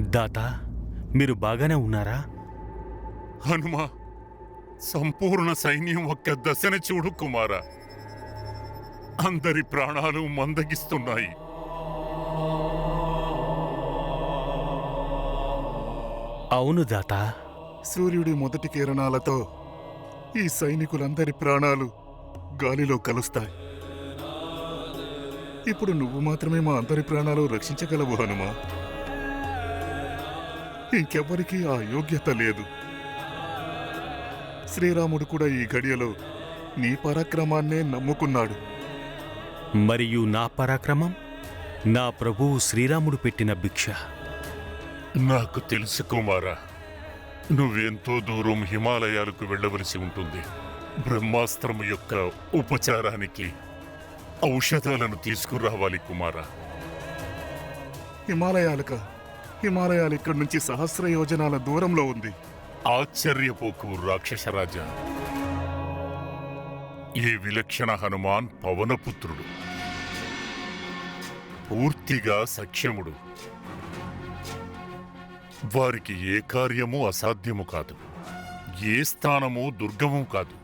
దాత మీరు బాగానే ఉన్నారా? హనుమ సంపూర్ణ సైన్యం ఒక్క దశన చూడు కుమార. అందరి ప్రాణాలు మందగిస్తున్నాయి. అవును దాత. సూర్యుడి మొదటి కిరణాలతో ఈ సైనికులందరి ప్రాణాలు గాలిలో కలుస్తాయి. ఇప్పుడు నువ్వు మాత్రమే మా అందరి ప్రాణాలు రక్షించగలవు హనుమా. ఇంకెవ్వరికీ ఆ యోగ్యత లేదు. శ్రీరాముడు కూడా ఈ గడియలో నీ పరాక్రమాన్నే నమ్ముకున్నాడు. మరియు నా పరాక్రమం? నా ప్రభువు శ్రీరాముడు పెట్టిన భిక్ష. నాకు తెలుసు కుమార నువ్వెంతో దూరం హిమాలయాలకు వెళ్ళవలసి ఉంటుంది. బ్రహ్మాస్త్రము యొక్క ఉపచారానికి ఔషధాలను తీసుకురావాలి కుమార. హిమాలయాలక? హిమాలయాలు ఇక్కడి నుంచి సహస్ర యోజనాల దూరంలో ఉంది. ఆశ్చర్యపోకు రాక్షసరాజా ఈ విలక్షణ హనుమాన్ పవనపుత్రుడు. పూర్తిగా సఖ్యముడు. వారికి ఏ కార్యము అసాధ్యము కాదు. ఏ స్థానము దుర్గము కాదు.